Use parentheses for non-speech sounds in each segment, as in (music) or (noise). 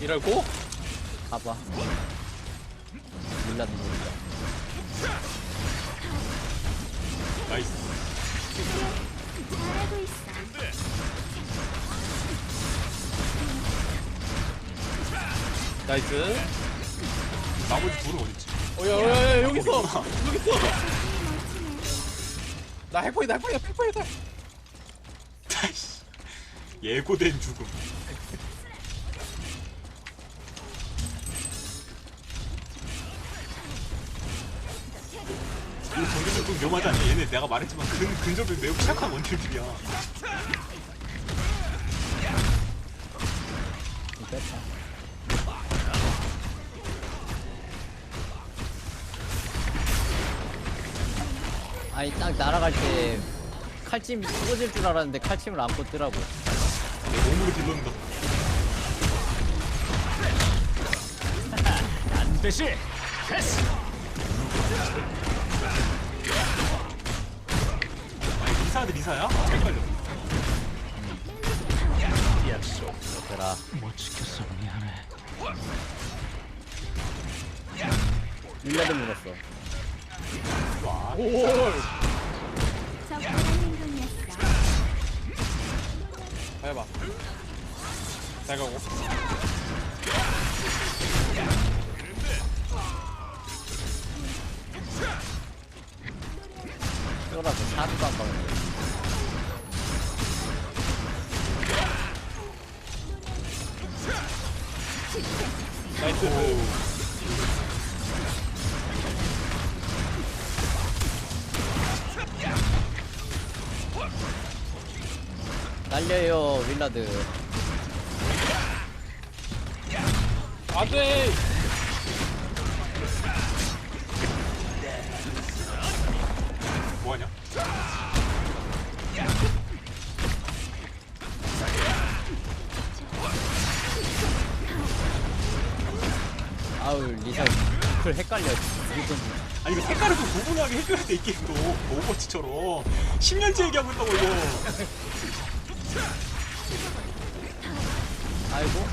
이러고 가봐. 거니까. 나이스 잘하고 있어. 나이스. 나머지 둘은 어딨지? 어야야야 여기 있어. 여기 있어. 나 핵포이다 핵포이다 핵포이다. 예고된 죽음 이거 전기적 좀 위험하지 않냐? 얘네 내가 말했지만 근, 근접이 매우 취약한 원딜들이야 좀 뺐다. 아니 딱 날아갈 때 칼찜 꽂을 줄 알았는데 칼찜을 안 꽂더라고. 내 몸으로 딜러는다 반드시 패스 리사드 리사야? 헷갈려 약속 그라. 못 지켰어 미안해 밀라도 물었어. 오. 적절한 행동이었어. 해봐. 잘 가고. 쫄아서 사두도 안 박았네. 나이스. 날려요 윌라드. 안돼. 아우 리사. 그 헷갈려. 무슨 아니 이거 색깔을 좀 구분하게 해줘야 돼 이 게임도. 오버워치처럼. 10년째 얘기하고 있다고 이거 아이고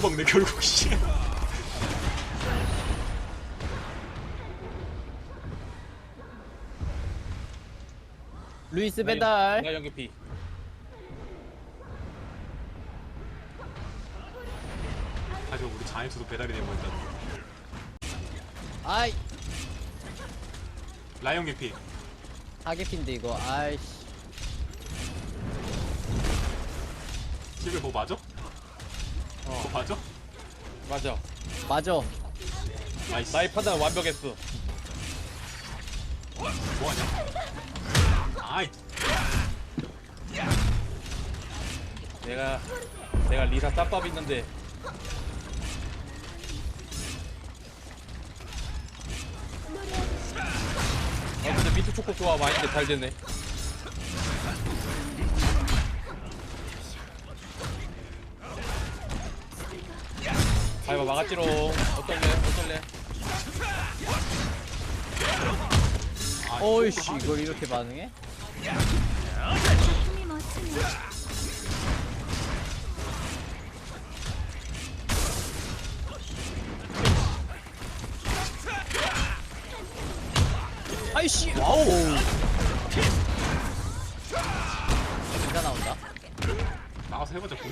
영동방네 결국 씨 루이스 배달. 나 연계피. 하지만 우리 자이언츠도 배달이 되버린다 아이 라이언 개피 타겟핀데 이거 아이씨. 실베 뭐 맞아? 어뭐 맞아? 맞아. 맞아. 나이스 나의 판단 완벽했어. 뭐하냐? 아이 내가 내가 리사 짬밥 있는데 아 근데 미트 초코 좋아 많이인데 잘 됐네 아이고 막았지롱 어떨래 어떨래 아, 어이씨 이걸 이렇게 반응해? 힘이 멋지네. 아이씨. 와우 기가 나온다. 나가서 해보자 약속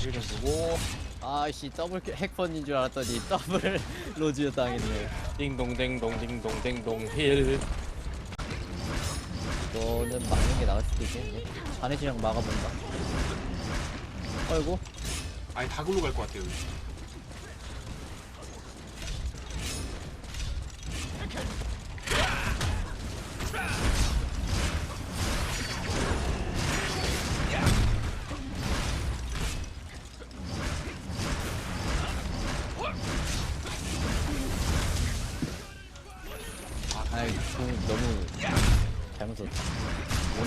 지금 보고 아이씨 더블 킬- 핵펀인 줄 알았더니 (laughs) 더블 로즈였 당했네. 딩동댕동 딩동댕동 힐 너는 막는 게 나을 수도 있겠는데. 자네시랑 막아본다. 아이고. 아니 다 글로 갈 것 같아요.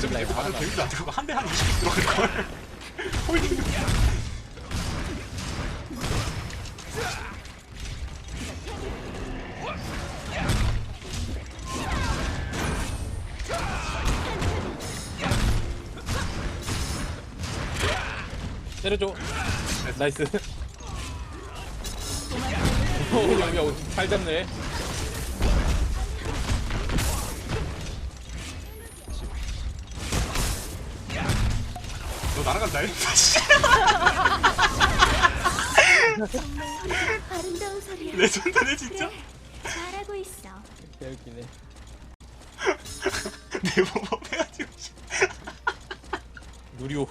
어차피 내가 하나. 데미지 안 들어가 한 대 한 20개 들어갈 걸. 홀딩. 때려줘 나이스 오 여기 잘 잡네 너 날아간다. 아름다운 소리야. 레전드네 진짜. 잘하고 있어. 개웃기네. (laughs) 내 몸업 해가지고. (laughs) 누리오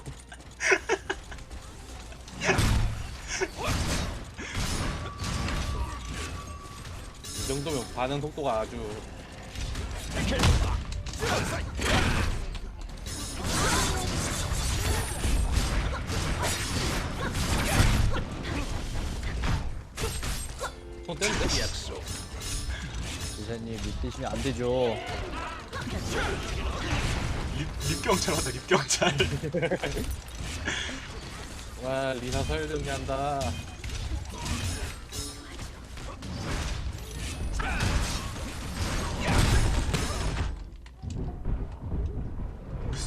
이 정도면 반응 속도가 아주 기사님 믿으시면 안 되죠. 립, 립경찰 왔다 (laughs) 립경찰. 와 리사 설득한다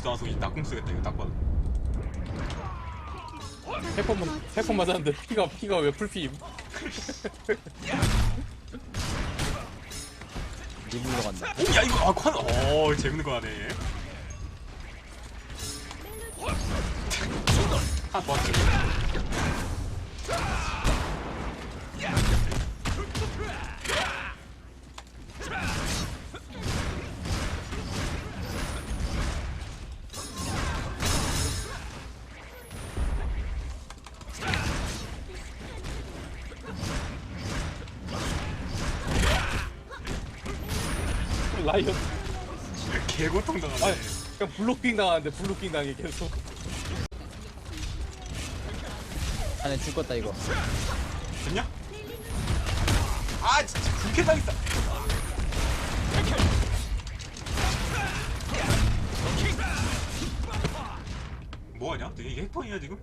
나와서 이 낙공 쓰겠다 이거 딱 봐도. 해폰 해폰 맞았는데 피가 피가 왜 풀피임 (laughs) 리블로 간다. 오, 야 이거 아 관. 어 재밌는 거 하네. 하나 더 라이언 개고통 당하네. 아 그냥 블로킹 당하는데 블로킹 당해 계속 자네 죽겠다 이거. 됐냐? 아 진짜 불쾌 당했다. 뭐하냐? 너 이게 핵펀이야 지금?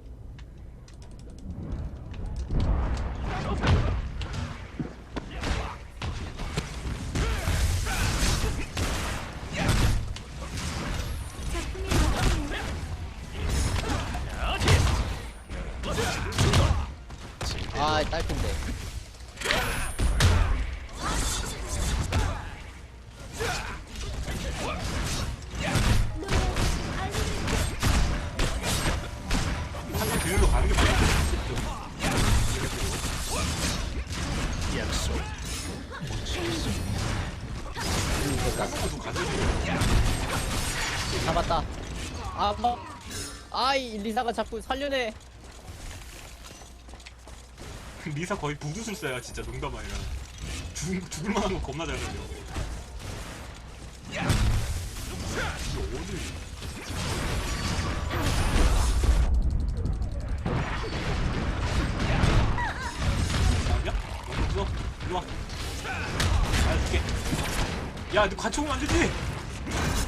아 딸핀데. 잡았다. 아 뭐. 아이 리사가 자꾸 살려내. 리사 거의 부두술사야 진짜 농담 아니라. 죽, 죽을 만한 거 겁나 잘 살려. 이게 어디? 아니야? 너무 없어? 이리 와. 알려줄게. 야, 너 같이 오면 안 되지?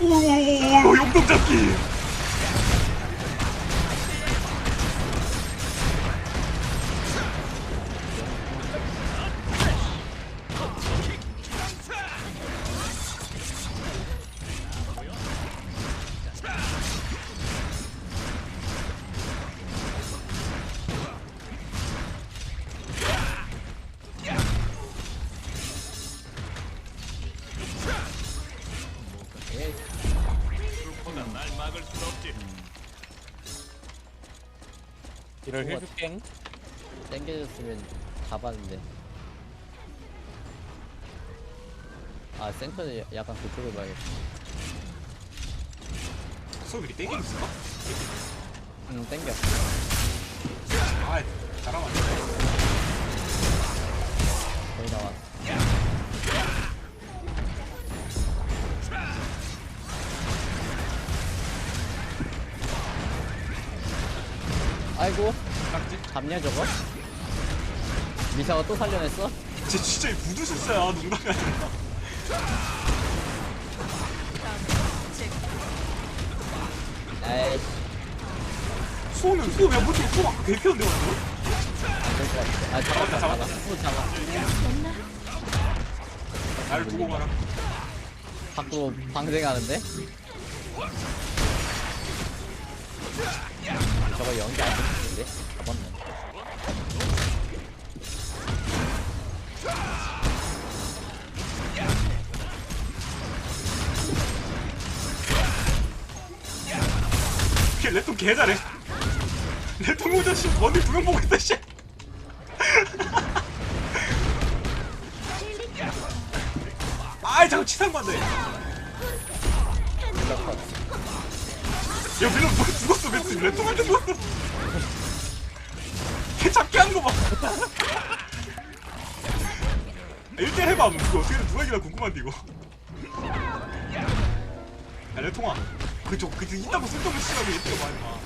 오오오오, 용동 잡기! 이럴 해줄게 땡겨졌으면 잡았는데. 아 센터는 약간 그쪽을 봐야겠다. 소율이 땡기고 있을까? 응 땡겨 아 잘하면 안 돼. 거의 나와 아이고 깍지? 잡냐 저거? 미사가 또 살려냈어? 쟤 진짜 이 부두술사야 농담이 아니라 에이씨 수호는 수호 야 뭐지 수호 아까 개피었는데 완전? 안될것 같아 아 잡았다 잡았다, 또 잡아 날 두고 가라 자꾸 방생하는데? 저거 연기 안 됐는데? 잡았네. 걔 레통 개 잘해. 레통 모자 씨 머리 두명 보고 있다 씨. 아이 자꾸 치상 받네. 야 밀러 뭐 죽었어 매트 레통한테 죽었어 걔 잡게 하는 거봐. 1대1 해봐. 이거 어떻게 누가 이기나 궁금한데 이거. 야 레통아. 그저 그 이따고 쓸데없는 시간에 얘기가 많이 나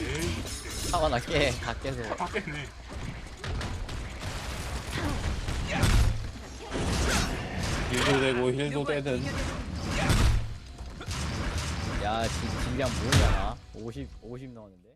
에이. 사과 나게 다 깨서. 다 깼네. 힐도 되고 힐도 되든 야 지- 질량 뭐냐. 나 50, 50 넣었는데